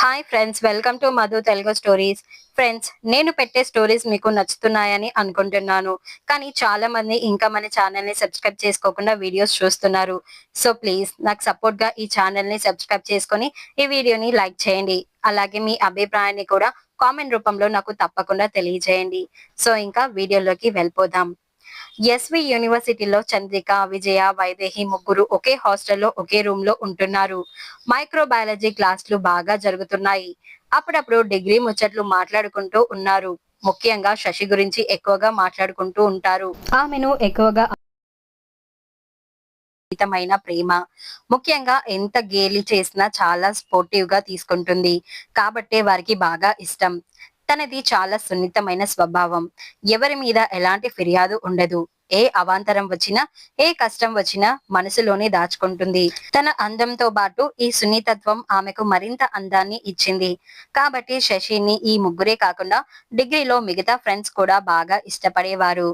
Hi friends welcome to Madhu Telugu stories friends నేను పెట్టే stories మీకు నచ్చుతున్నాయని అనుకుంటున్నాను. కానీ చాలా మంది ఇంకా మన ఛానల్ని సబ్స్క్రైబ్ చేసుకోకుండా వీడియోస్ చూస్తున్నారు. సో ప్లీజ్ నాకు సపోర్ట్గా ఈ ఛానల్ని సబ్స్క్రైబ్ చేసుకొని ఈ వీడియోని లైక్ చేయండి. అలాగే మీ అభిప్రాయాన్ని కూడా కామెంట్ రూపంలో నాకు తప్పకుండా తెలియజేయండి. సో ఇంకా వీడియోలోకి వెళ్ళిపోదాం. ఎస్వి యూనివర్సిటీలో చంద్రిక విజయ వైదేహి ముగ్గురు ఒకే హాస్టల్లో ఒకే రూమ్లో ఉంటున్నారు. మైక్రోబయాలజీ క్లాసులు బాగా జరుగుతున్నాయి. అప్పుడప్పుడు డిగ్రీ ముచ్చట్లు మాట్లాడుకుంటూ ఉన్నారు. ముఖ్యంగా శశి గురించి ఎక్కువగా మాట్లాడుకుంటూ ఉంటారు. ఆమెను ఎక్కువగా అతీతమైన ప్రేమ. ముఖ్యంగా ఎంత గేలి చేసినా చాలా స్పోర్టివ్గా తీసుకుంటుంది. కాబట్టే వారికి బాగా ఇష్టం. తనది చాలా సున్నితమైన స్వభావం. ఎవరి మీద ఎలాంటి ఫిర్యాదు ఉండదు. ఏ అవాంతరం వచ్చినా ఏ కష్టం వచ్చినా మనసులోనే దాచుకుంటుంది. తన అందంతో పాటు ఈ సున్నితత్వం ఆమెకు మరింత అందాన్ని ఇచ్చింది. కాబట్టి శశిని ఈ ముగ్గురే కాకుండా డిగ్రీలో మిగతా ఫ్రెండ్స్ కూడా బాగా ఇష్టపడేవారు.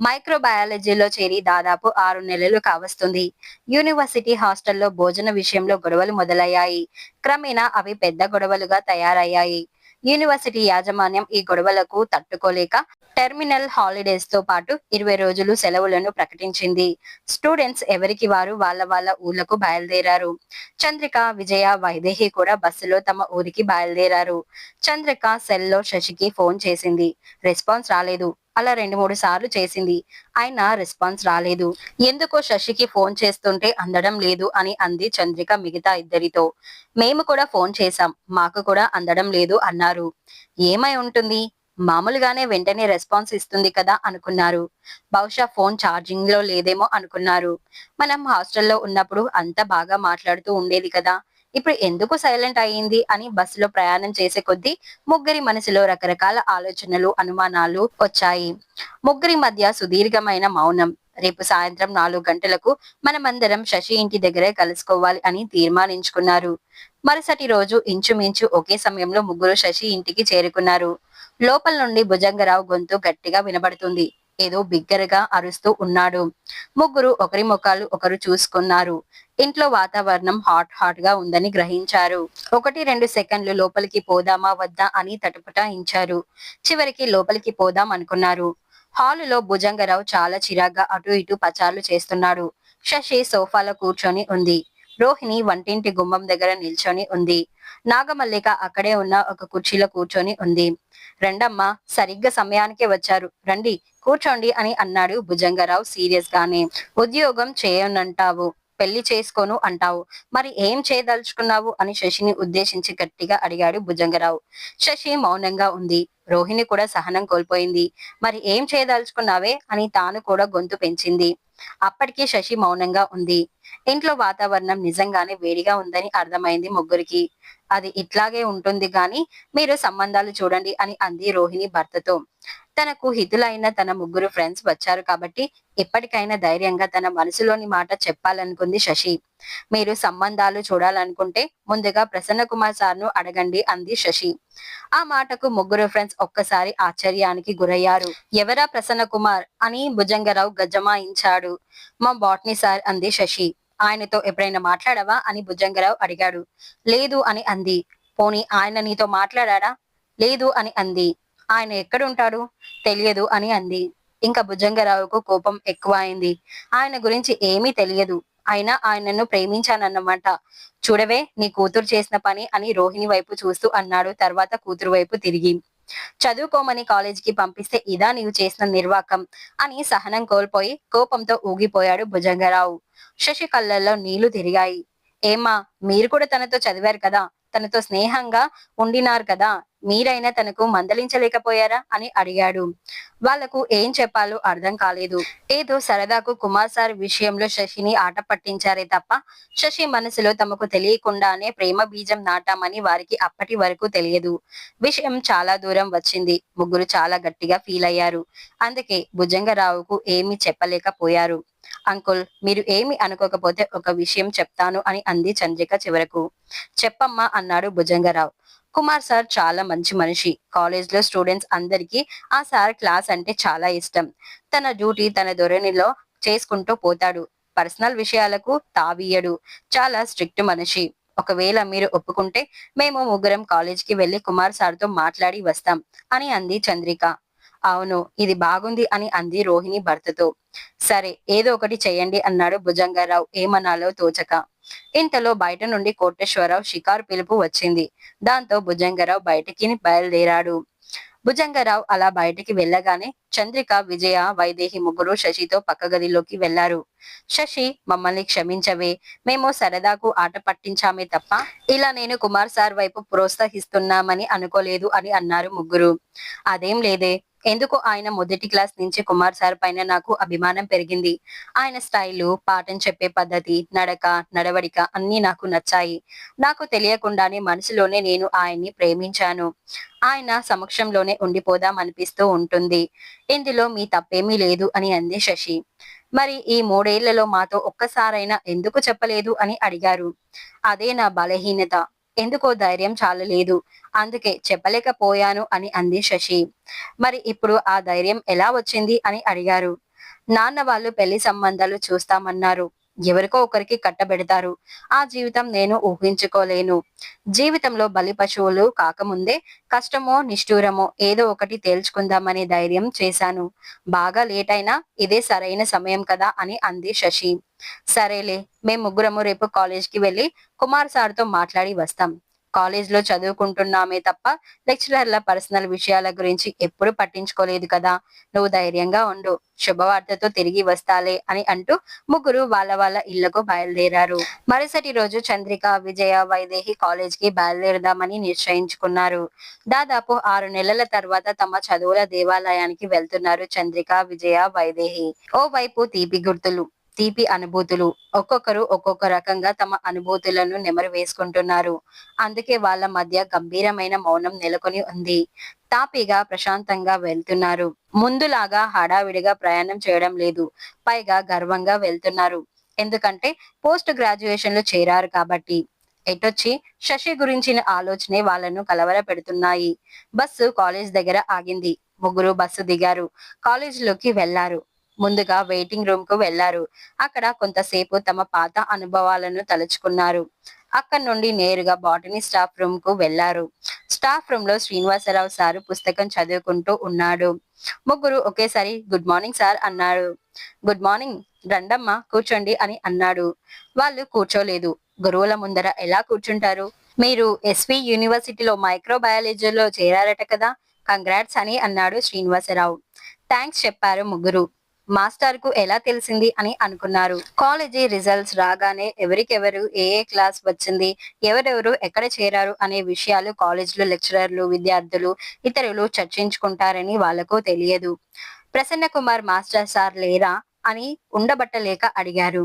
మైక్రోబయాలజీలో చేరి దాదాపు ఆరు నెలలు కావస్తుంది. యూనివర్సిటీ హాస్టల్లో భోజన విషయంలో గొడవలు మొదలయ్యాయి. క్రమేణా అవి పెద్ద గొడవలుగా తయారయ్యాయి. యూనివర్సిటీ యాజమాన్యం ఈ గొడవలకు తట్టుకోలేక టెర్మినల్ హాలిడేస్తో పాటు ఇరవై రోజులు సెలవులను ప్రకటించింది. స్టూడెంట్స్ ఎవరికి వారు వాళ్ళ వాళ్ళ ఊర్లకు బయలుదేరారు. చంద్రిక విజయ వైదేహి కూడా బస్సులో తమ ఊరికి బయలుదేరారు. చంద్రిక సెల్లో శశికి ఫోన్ చేసింది. రెస్పాన్స్ రాలేదు. అలా రెండు మూడు సార్లు చేసింది. అయినా రెస్పాన్స్ రాలేదు. ఎందుకో శశికి ఫోన్ చేస్తుంటే అందడం లేదు అని అంది చంద్రిక మిగతా ఇద్దరితో. మేము కూడా ఫోన్ చేశాం. మాకు కూడా అందడం లేదు అన్నారు. ఏమై ఉంటుంది? మామూలుగానే వెంటనే రెస్పాన్స్ ఇస్తుంది కదా అనుకున్నారు. బహుశా ఫోన్ ఛార్జింగ్లో లేదేమో అనుకున్నారు. మనం హాస్టల్లో ఉన్నప్పుడు అంత బాగా మాట్లాడుతూ ఉండేది కదా. ఇప్పుడు ఎందుకు సైలెంట్ అయ్యింది అని బస్సులో ప్రయాణం చేసే కొద్దీ ముగ్గురి మనసులో రకరకాల ఆలోచనలు అనుమానాలు వచ్చాయి. ముగ్గురి మధ్య సుదీర్ఘమైన మౌనం. రేపు సాయంత్రం నాలుగు గంటలకు మనమందరం శశి ఇంటి దగ్గరే కలుసుకోవాలి అని తీర్మానించుకున్నారు. మరుసటి రోజు ఇంచుమించు ఒకే సమయంలో ముగ్గురు శశి ఇంటికి చేరుకున్నారు. లోపల నుండి భుజంగరావు గొంతు గట్టిగా వినబడుతుంది. ఏదో బిగ్గరగా అరుస్తూ ఉన్నాడు. ముగ్గురు ఒకరి ముఖాలు ఒకరు చూసుకున్నారు. ఇంట్లో వాతావరణం హాట్ హాట్గా ఉందని గ్రహించారు. ఒకటి రెండు సెకండ్లు లోపలికి పోదామా వద్దా అని తటపటాయించారు చివరికి లోపలికి పోదాం అనుకున్నారు. హాలులో భుజంగరావు చాలా చిరాగ్గా అటు ఇటు పచార్లు చేస్తున్నాడు. శశి సోఫాలో కూర్చొని ఉంది. రోహిణి వంటింటి గుమ్మం దగ్గర నిల్చొని ఉంది. నాగమల్లిక అక్కడే ఉన్న ఒక కుర్చీలో కూర్చొని ఉంది. రెండమ్మ సరిగ్గా సమయానికే వచ్చారు. రండి కూర్చోండి అని అన్నాడు భుజంగరావు సీరియస్ గానే ఉద్యోగం చేయనంటావు పెళ్ళి చేసుకోను అంటావు. మరి ఏం చేయదలుచుకున్నావు అని శశిని ఉద్దేశించి గట్టిగా అడిగాడు భుజంగరావు. శశి మౌనంగా ఉంది. రోహిణి కూడా సహనం కోల్పోయింది. మరి ఏం చేయదలుచుకున్నావే అని తాను కూడా గొంతు పెంచింది. అప్పటికే శశి మౌనంగా ఉంది. ఇంట్లో వాతావరణం నిజంగానే వేడిగా ఉందని అర్థమైంది ముగ్గురికి. అది ఇట్లాగే ఉంటుంది గాని మీరు సంబంధాలు చూడండి అని అంది రోహిణి భర్తతో. తనకు హితులైన తన ముగ్గురు ఫ్రెండ్స్ వచ్చారు కాబట్టి ఎప్పటికైనా ధైర్యంగా తన మనసులోని మాట చెప్పాలనుకుంది శశి. మీరు సంబంధాలు చూడాలనుకుంటే ముందుగా ప్రసన్న కుమార్ సార్ను అడగండి అంది శశి. ఆ మాటకు ముగ్గురు ఫ్రెండ్స్ ఒక్కసారి ఆశ్చర్యానికి గురయ్యారు. ఎవరా ప్రసన్న కుమార్ అని భుజంగరావు గజమాయించాడు మా బాట్నీ సార్ అంది శశి. ఆయనతో ఎప్పుడైనా మాట్లాడవా? అని భుజంగరావు అడిగాడు. లేదు అని అంది. పోనీ ఆయన నీతో మాట్లాడా లేదు అని అంది. ఆయన ఎక్కడుంటాడు? తెలియదు అని అంది. ఇంకా భుజంగరావుకు కోపం ఎక్కువ అయింది ఆయన గురించి ఏమీ తెలియదు. అయినా ఆయనను ప్రేమించానన్నమాట. చూడవే నీ కూతురు చేసిన పని అని రోహిణి వైపు చూస్తూ అన్నాడు. తర్వాత కూతురు వైపు తిరిగి చదువుకోమని కాలేజీకి పంపిస్తే ఇదా నీవు చేసిన నిర్వాకం అని సహనం కోల్పోయి కోపంతో ఊగిపోయాడు భుజంగరావు. శశి కళ్ళల్లో నీళ్ళు తిరిగాయి. ఏమా మీరు కూడా తనతో చదివారు కదా? తనతో స్నేహంగా ఉండినారు కదా మీరైనా తనకు మందలించలేకపోయారా అని అడిగాడు. వాళ్ళకు ఏం చెప్పాలో అర్థం కాలేదు. ఏదో సరదాకు కుమార్ సార్ విషయంలో శశిని ఆట పట్టించారే తప్ప శశి మనసులో తమకు తెలియకుండానే ప్రేమ బీజం నాటామని వారికి అప్పటి వరకు తెలియదు. విషయం చాలా దూరం వచ్చింది. ముగ్గురు చాలా గట్టిగా ఫీల్ అయ్యారు. అందుకే భుజంగరావుకు ఏమీ చెప్పలేకపోయారు. అంకుల్ మీరు ఏమి అనుకోకపోతే ఒక విషయం చెప్తాను అని అంది చంద్రిక చివరకు. చెప్పమ్మా అన్నాడు భుజంగరావు. కుమార్ సార్ చాలా మంచి మనిషి. కాలేజ్లో స్టూడెంట్స్ అందరికీ ఆ సార్ క్లాస్ అంటే చాలా ఇష్టం. తన డ్యూటీ తన ధోరణిలో చేసుకుంటూ పోతాడు. పర్సనల్ విషయాలకు తావీయడు చాలా స్ట్రిక్ట్ మనిషి. ఒకవేళ మీరు ఒప్పుకుంటే మేము ముగ్గురం కాలేజీకి వెళ్ళి కుమార్ సార్తో మాట్లాడి వస్తాం అని అంది చంద్రిక. అవును ఇది బాగుంది అని అంది రోహిణి భర్తతో. సరే ఏదో ఒకటి చేయండి అన్నాడు భుజంగారావు ఏమనాలో తోచక. ఇంతలో బయట నుండి కోటేశ్వరరావు షికారు పిలుపు వచ్చింది. దాంతో భుజంగరావు బయటికి బయలుదేరాడు. భుజంగరావు అలా బయటికి వెళ్ళగానే చంద్రిక విజయ వైదేహి ముగ్గురు శశితో పక్క గదిలోకి వెళ్ళారు శశి మమ్మల్ని క్షమించవే. మేము సరదాకు ఆట పట్టించామే తప్ప ఇలా నేను కుమార్ సార్ వైపు ప్రోత్సహిస్తున్నామని అనుకోలేదు అని అన్నారు ముగ్గురు. అదేం లేదే ఎందుకు ఆయన మొదటి క్లాస్ నుంచి కుమార్ సార్ పైన నాకు అభిమానం పెరిగింది. ఆయన స్టైలు పాఠం చెప్పే పద్ధతి నడక నడవడిక అన్ని నాకు నచ్చాయి. నాకు తెలియకుండానే మనసులోనే నేను ఆయన్ని ప్రేమించాను. ఆయన సమక్షంలోనే ఉండిపోదాం అనిపిస్తూ ఉంటుంది. ఇందులో మీ తప్పేమీ లేదు అని అంది శశి. మరి ఈ మూడేళ్ళలో మాతో ఒక్కసారైనా ఎందుకు చెప్పలేదు అని అడిగారు. అదే నా బలహీనత. ఎందుకో ధైర్యం చాలలేదు. అందుకే చెప్పలేకపోయాను అని అంది శశి. మరి ఇప్పుడు ఆ ధైర్యం ఎలా వచ్చింది అని అడిగారు. నాన్న వాళ్ళు పెళ్ళి సంబంధాలు చూస్తామన్నారు. ఎవరికో ఒకరికి కట్టబెడతారు. ఆ జీవితం నేను ఊహించుకోలేను. జీవితంలో బలి పశువులు కాకముందే కష్టమో నిష్ఠూరమో ఏదో ఒకటి తేల్చుకుందామనే ధైర్యం చేశాను. బాగా లేట్ అయినా ఇదే సరైన సమయం కదా అని అంది శశి. సరేలే మేము ముగ్గురము రేపు కాలేజ్కి వెళ్ళి కుమార్ సార్తో మాట్లాడి వస్తాం. కాలేజ్లో చదువుకుంటున్నామే తప్ప లెక్చరర్ల పర్సనల్ విషయాల గురించి ఎప్పుడు పట్టించుకోలేదు కదా. నువ్వు ధైర్యంగా ఉండు. శుభవార్తతో తిరిగి వస్తాలే అని అంటూ ముగ్గురు వాళ్ళ వాళ్ళ ఇళ్ళకు బయలుదేరారు. మరుసటి రోజు చంద్రిక విజయ వైదేహి కాలేజ్కి బయలుదేరదామని నిశ్చయించుకున్నారు. దాదాపు ఆరు నెలల తర్వాత తమ చదువుల దేవాలయానికి వెళ్తున్నారు చంద్రిక విజయ వైదేహి. ఓ వైపు తీపి గుర్తులు. తీపి అనుభూతులు. ఒక్కొక్కరు ఒక్కొక్క రకంగా తమ అనుభూతులను నెమరు వేసుకుంటున్నారు. అందుకే వాళ్ళ మధ్య గంభీరమైన మౌనం నెలకొని ఉంది. తాపీగా ప్రశాంతంగా వెళ్తున్నారు. ముందులాగా హడావిడిగా ప్రయాణం చేయడం లేదు. పైగా గర్వంగా వెళ్తున్నారు. ఎందుకంటే పోస్ట్ గ్రాడ్యుయేషన్లో చేరారు కాబట్టి. ఎటొచ్చి? శశి గురించిన ఆలోచనే వాళ్ళను కలవర పెడుతున్నాయి. బస్సు కాలేజ్ దగ్గర ఆగింది. ముగ్గురు బస్సు దిగారు. కాలేజీలోకి వెళ్ళారు. ముందుగా వెయిటింగ్ రూమ్కు వెళ్ళారు. అక్కడ కొంతసేపు తమ పాత అనుభవాలను తలుచుకున్నారు. అక్కడి నుండి నేరుగా బాటనీ స్టాఫ్ రూమ్కు వెళ్ళారు. స్టాఫ్ రూమ్లో శ్రీనివాసరావు సారు పుస్తకం చదువుకుంటూ ఉన్నాడు. ముగ్గురు ఒకేసారి గుడ్ మార్నింగ్ సార్ అన్నాడు గుడ్ మార్నింగ్ రండమ్మా కూర్చోండి అని అన్నాడు. వాళ్ళు కూర్చోలేదు. గురువుల ముందర ఎలా కూర్చుంటారు? మీరు ఎస్వి యూనివర్సిటీలో మైక్రోబయాలజీలో చేరారట కదా కంగ్రాట్స్ అని అన్నాడు శ్రీనివాసరావు. థ్యాంక్స్ చెప్పారు ముగ్గురు. మాస్టర్కు ఎలా తెలిసింది అని అనుకున్నారు. కాలేజీ రిజల్ట్స్ రాగానే ఎవరికెవరు ఏ ఏ క్లాస్ వచ్చింది ఎవరెవరు ఎక్కడ చేరారు అనే విషయాలు కాలేజీలో లెక్చరర్లు విద్యార్థులు ఇతరులు చర్చించుకుంటారని వాళ్ళకు తెలియదు. ప్రసన్న కుమార్ మాస్టర్ సార్ లేరా అని ఉండబట్టలేక అడిగారు.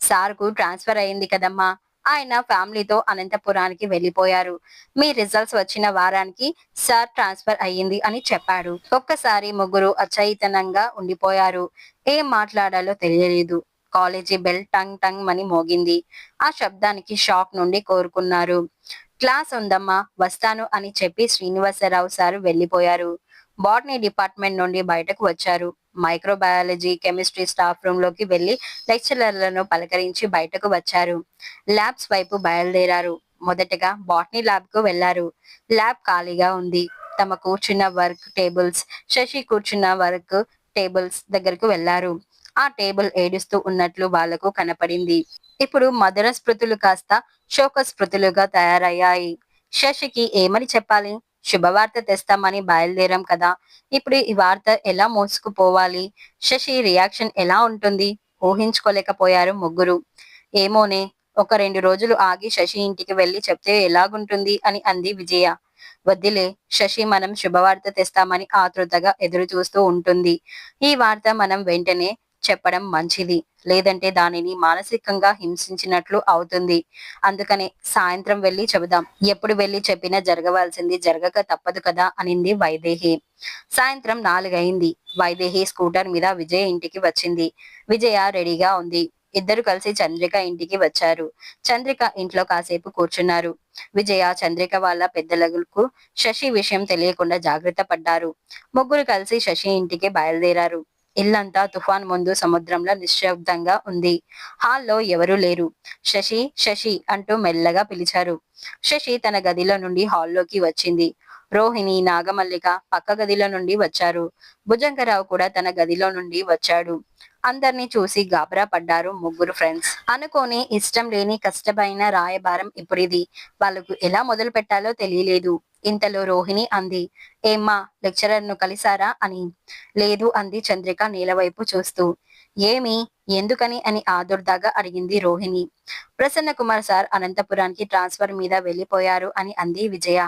సార్కు ట్రాన్స్ఫర్ అయింది కదమ్మా ఆయన ఫ్యామిలీతో అనంతపురానికి వెళ్ళిపోయారు మీ రిజల్ట్స్ వచ్చిన వారానికి సార్ ట్రాన్స్ఫర్ అయ్యింది అని చెప్పాడు. ఒక్కసారి ముగ్గురు అచైతనంగా ఉండిపోయారు. ఏం మాట్లాడాలో తెలియలేదు. కాలేజీ బెల్ టంగ్ టంగ్ అని మోగింది. ఆ శబ్దానికి షాక్ నుండి కోరుకున్నారు. క్లాస్ ఉందమ్మా వస్తాను అని చెప్పి శ్రీనివాసరావు సార్ వెళ్ళిపోయారు బాటనీ డిపార్ట్మెంట్ నుండి బయటకు వచ్చారు. మైక్రోబయాలజీ కెమిస్ట్రీ స్టాఫ్ రూమ్లోకి వెళ్ళి లెక్చరర్లను పలకరించి బయటకు వచ్చారు. ల్యాబ్స్ వైపు బయలుదేరారు. మొదటగా బాటనీ ల్యాబ్కు వెళ్ళారు. ల్యాబ్ ఖాళీగా ఉంది. తమ కూర్చున్న వర్క్ టేబుల్స్ శశి కూర్చున్న వర్క్ టేబుల్స్ దగ్గరకు వెళ్ళారు. ఆ టేబుల్ ఏడుస్తూ ఉన్నట్లు వాళ్ళకు కనపడింది. ఇప్పుడు మధుర స్మృతులు కాస్త శోక స్మృతులుగా తయారయ్యాయి. శశికి ఏమని చెప్పాలి? శుభవార్త తెస్తామని బయలుదేరాం కదా. ఇప్పుడు ఈ వార్త ఎలా మోసుకుపోవాలి? శశి రియాక్షన్ ఎలా ఉంటుంది? ఊహించుకోలేకపోయారు ముగ్గురు. ఏమోనే ఒక రెండు రోజులు ఆగి శశి ఇంటికి వెళ్ళి చెప్తే ఎలాగుంటుంది అని అంది విజయ. వద్దిలే శశి మనం శుభవార్త తెస్తామని ఆతృతగా ఎదురు చూస్తూ ఉంటుంది. ఈ వార్త మనం వెంటనే చెప్పడం మంచిది. లేదంటే దానిని మానసికంగా హింసించినట్లు అవుతుంది. అందుకనే సాయంత్రం వెళ్ళి చెబుదాం. ఎప్పుడు వెళ్ళి చెప్పినా జరగవలసింది జరగక తప్పదు కదా అనింది వైదేహి. సాయంత్రం నాలుగైంది. వైదేహి స్కూటర్ మీద విజయ ఇంటికి వచ్చింది. విజయ రెడీగా ఉంది. ఇద్దరు కలిసి చంద్రిక ఇంటికి వచ్చారు. చంద్రిక ఇంట్లో కాసేపు కూర్చున్నారు. విజయ చంద్రిక వాళ్ళ పెద్దలకు శశి విషయం తెలియకుండా జాగ్రత్త పడ్డారు. ముగ్గురు కలిసి శశి ఇంటికి బయలుదేరారు. ఇల్లంతా తుఫాన్ ముందు సముద్రంలో నిశ్శబ్దంగా ఉంది. హాల్లో ఎవరూ లేరు. శశి శశి అంటూ మెల్లగా పిలిచారు. శశి తన గదిలో నుండి హాల్లోకి వచ్చింది. రోహిణి నాగమల్లిక పక్క గదిలో నుండి వచ్చారు. భుజంగరావు కూడా తన గదిలో నుండి వచ్చాడు. అందరినీ చూసి గాబరా పడ్డారు ముగ్గురు ఫ్రెండ్స్. అనుకోని ఇష్టం లేని కష్టమైన రాయబారం ఇప్పుడిది వాళ్ళకు ఎలా మొదలు పెట్టాలో తెలియలేదు. ఇంతలో రోహిణి అంది. ఏమ్మా లెక్చరర్ను కలిసారా అని. లేదు అంది చంద్రిక నేలవైపు చూస్తూ. ఏమి? ఎందుకని అని ఆదుర్దాగా అడిగింది రోహిణి. ప్రసన్న కుమార్ సార్ అనంతపురానికి ట్రాన్స్ఫర్ మీద వెళ్ళిపోయారు అని అంది విజయ.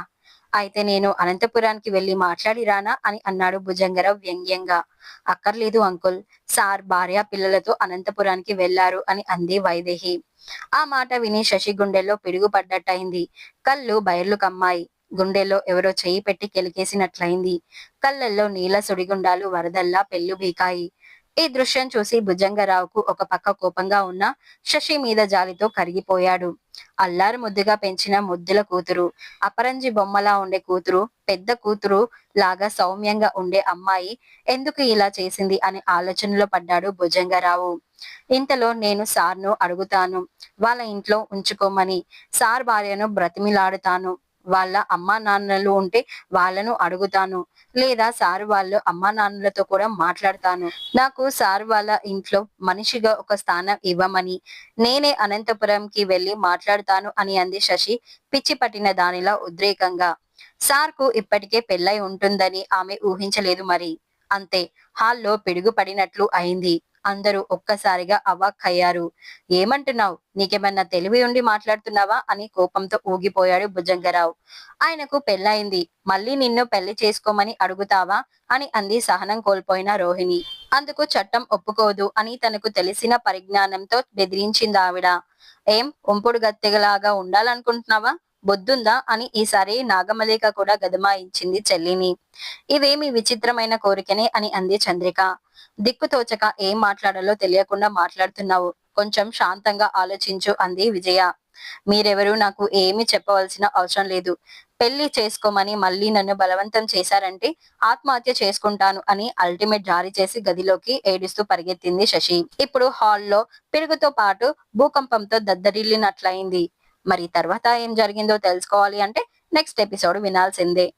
అయితే నేను అనంతపురానికి వెళ్ళి మాట్లాడి రానా అని అన్నాడు భుజంగరావు వ్యంగ్యంగా. అక్కర్లేదు అంకుల్ సార్ భార్య పిల్లలతో అనంతపురానికి వెళ్ళారు అని అంది వైదేహి. ఆ మాట విని శశి గుండెల్లో పిడుగు పడ్డట్టయింది కళ్ళు బయర్లు కమ్మాయి. గుండెల్లో ఎవరో చేయి పెట్టి కెలికేసినట్లయింది. కళ్ళల్లో నీళ్ళ సుడిగుండాలు వరదల్లా పెళ్ళు బీకాయి. ఈ దృశ్యం చూసి భుజంగరావుకు ఒక పక్క కోపంగా ఉన్న శశి మీద జాలితో కరిగిపోయాడు. అల్లారు ముద్దుగా పెంచిన ముద్దుల కూతురు అపరంజి బొమ్మలా ఉండే కూతురు పెద్ద కూతురు లాగా సౌమ్యంగా ఉండే అమ్మాయి ఎందుకు ఇలా చేసింది అనే ఆలోచనలో పడ్డాడు భుజంగరావు. ఇంతలో నేను సార్ను అడుగుతాను. వాళ్ళ ఇంట్లో ఉంచుకోమని. సార్ భార్యను బ్రతిమిలాడుతాను. వాళ్ళ అమ్మా నాన్నలు ఉంటే వాళ్ళను అడుగుతాను. లేదా సార్ వాళ్ళు అమ్మా నాన్నలతో కూడా మాట్లాడతాను. నాకు సార్ వాళ్ళ ఇంట్లో మనిషిగా ఒక స్థానం ఇవ్వమని నేనే అనంతపురంకి వెళ్ళి మాట్లాడతాను అని అంది శశి పిచ్చి పట్టిన దానిలా ఉద్రేకంగా. సార్కు ఇప్పటికే పెళ్ళై ఉంటుందని ఆమె ఊహించలేదు మరి. అంతే హాల్లో పిడుగు పడినట్లు అయింది. అందరూ ఒక్కసారిగా అవాక్కయ్యారు ఏమంటున్నావు? నీకేమన్నా తెలివి ఉండి మాట్లాడుతున్నావా? అని కోపంతో ఊగిపోయాడు భుజంగరావు. ఆయనకు పెళ్ళయింది. మళ్ళీ నిన్ను పెళ్ళి చేసుకోమని అడుగుతావా? అని అంది సహనం కోల్పోయిన రోహిణి. అందుకు చట్టం ఒప్పుకోదు అని తనకు తెలిసిన పరిజ్ఞానంతో బెదిరించింది ఆవిడ ఏం? ఒంపుడు గత్తెగలాగా ఉండాలనుకుంటున్నావా? బొద్దుందా? అని ఈసారి నాగమలిక కూడా గదమాయించింది చెల్లిని. ఇవేమి విచిత్రమైన కోరికనే అని అంది చంద్రిక. దిక్కుతోచక ఏం మాట్లాడాలో తెలియకుండా మాట్లాడుతున్నావు. కొంచెం శాంతంగా ఆలోచించు అంది విజయ. మీరెవరూ నాకు ఏమి చెప్పవలసిన అవసరం లేదు. పెళ్ళి చేసుకోమని మళ్ళీ నన్ను బలవంతం చేశారంటే ఆత్మహత్య చేసుకుంటాను అని అల్టిమేట్ జారీ చేసి గదిలోకి ఏడుస్తూ పరిగెత్తింది శశి. ఇప్పుడు హాల్లో పిరుగుతో పాటు భూకంపంతో దద్దరిల్లినట్లయింది. మరి తర్వాత ఏం జరిగిందో తెలుసుకోవాలి అంటే నెక్స్ట్ ఎపిసోడ్ వినాల్సిందే.